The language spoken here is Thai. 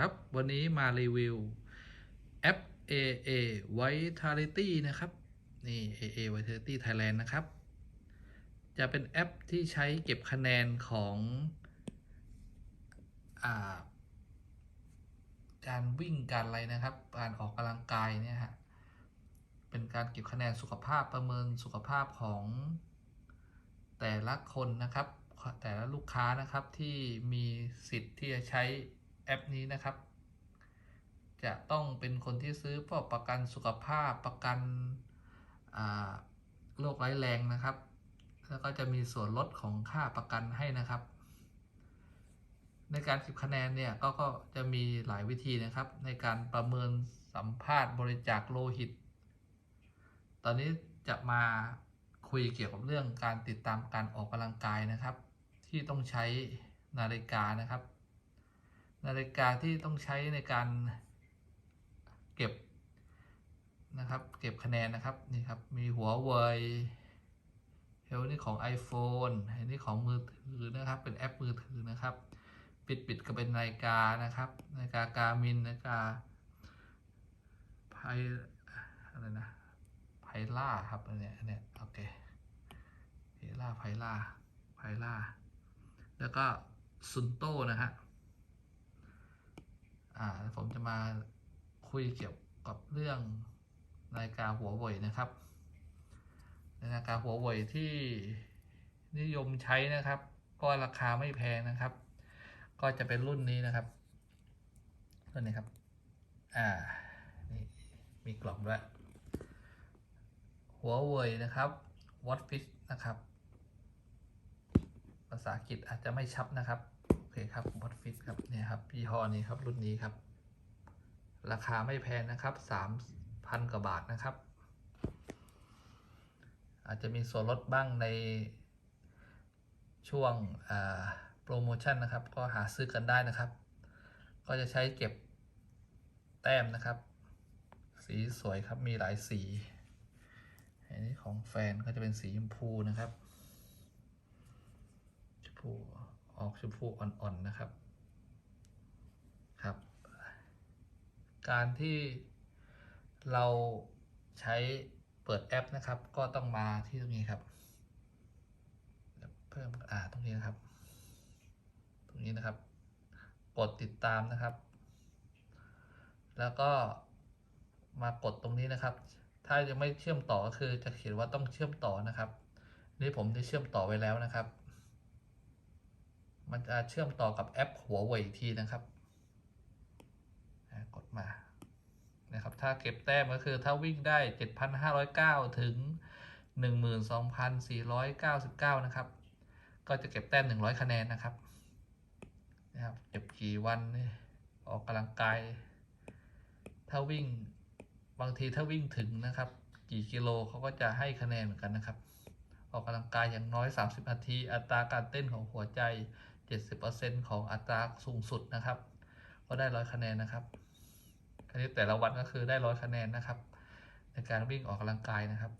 ครับ วันนี้มารีวิวแอป AA Vitality นะครับ นี่ AA Vitality Thailand นะครับ จะเป็นแอปที่ใช้เก็บคะแนนของอาการวิ่งการอะไรนะครับ การออกกำลังกายเนี่ยฮะ เป็นการเก็บคะแนนสุขภาพประเมินสุขภาพของแต่ละคนนะครับ แต่ละลูกค้านะครับที่มีสิทธิ์ที่จะใช้ แอปนี้นะครับ จะต้องเป็นคนที่ซื้อพวกประกันสุขภาพประกันโรคร้ายแรงนะครับ แล้วก็จะมีส่วนลดของค่าประกันให้นะครับ ในการเก็บคะแนนเนี่ยก็ก็จะมีหลายวิธีนะครับ ในการประเมินสัมภาษณ์บริจาคโลหิต ตอนนี้จะมาคุยเกี่ยวกับเรื่องการติดตามการออกกำลังกายนะครับ ที่ต้องใช้นาฬิกานะครับ นาฬิกาที่ต้องใช้ในการเก็บนะครับ เก็บคะแนนนะครับนี่ครับมีหัวเวยเฮลนี่ของ iPhone อันนี้ของมือถือนะครับ เป็นแอปมือถือนะครับ ปิดปิดก็เป็นนาฬิกานะครับนาฬิกากามินนาฬิกาไพอะไรนะไพล่าครับอันเนี้ยอันเนี้ยโอเคไพล่าไพล่าไพล่าแล้วก็ซุนโตนะฮะ ผมจะมาคุยเกี่ยวกับเรื่องนาฬิกาหัวเว่ยนะครับนาฬิกาหัวเว่ยที่นิยมใช้นะครับ ก็ราคาไม่แพงนะครับ ก็จะเป็นรุ่นนี้นะครับรุ่นนี้ครับ อ่านี่มีกล่องด้วยหัวเว่ยนะครับ Watch Fit นะครับ ภาษาอังกฤษอาจจะไม่ชับนะครับ โอเคครับ Watch Fit ครับเนี่ยครับยี่ห้อนี้ครับรุ่นนี้ครับ ราคาไม่แพงนะครับสามพันกว่าบาทนะครับ อาจจะมีส่วนลดบ้างในช่วงโปรโมชั่นนะครับ ก็หาซื้อกันได้นะครับ ก็จะใช้เก็บแต้มนะครับ สีสวยครับมีหลายสี อันนี้ของแฟนก็จะเป็นสีชมพูนะครับชมพูออกชมพูอ่อนๆนะครับครับ การที่เราใช้เปิดแอปนะครับ ก็ต้องมาที่ตรงนี้ครับ เพิ่มอ่าตรงนี้นะครับ ตรงนี้นะครับ กดติดตามนะครับ แล้วก็มากดตรงนี้นะครับ ถ้ายังไม่เชื่อมต่อก็คือจะเขียนว่าต้องเชื่อมต่อนะครับ นี่ผมได้เชื่อมต่อไว้แล้วนะครับ มันจะเชื่อมต่อกับแอปหัวเว่ยทีนะครับ มานะครับ ถ้าเก็บแต้มก็คือถ้าวิ่งได้ 7,509 ถึง 12,499 นะครับ ก็จะเก็บแต้ม 100 คะแนนนะครับนะครับเก็บกี่วันออกกำลังกาย ถ้าวิ่งบางทีถ้าวิ่งถึงนะครับ กี่กิโลเขาก็จะให้คะแนนเหมือนกันนะครับ ออกกำลังกายอย่างน้อย 30 นาที อัตราการเต้นของหัวใจ 70%ของอัตราสูงสุดนะครับ ก็ได้ร้อยคะแนนนะครับ อันนี้แต่ละวันก็คือได้ร้อยคะแนนนะครับ ในการวิ่งออกกำลังกายนะครับ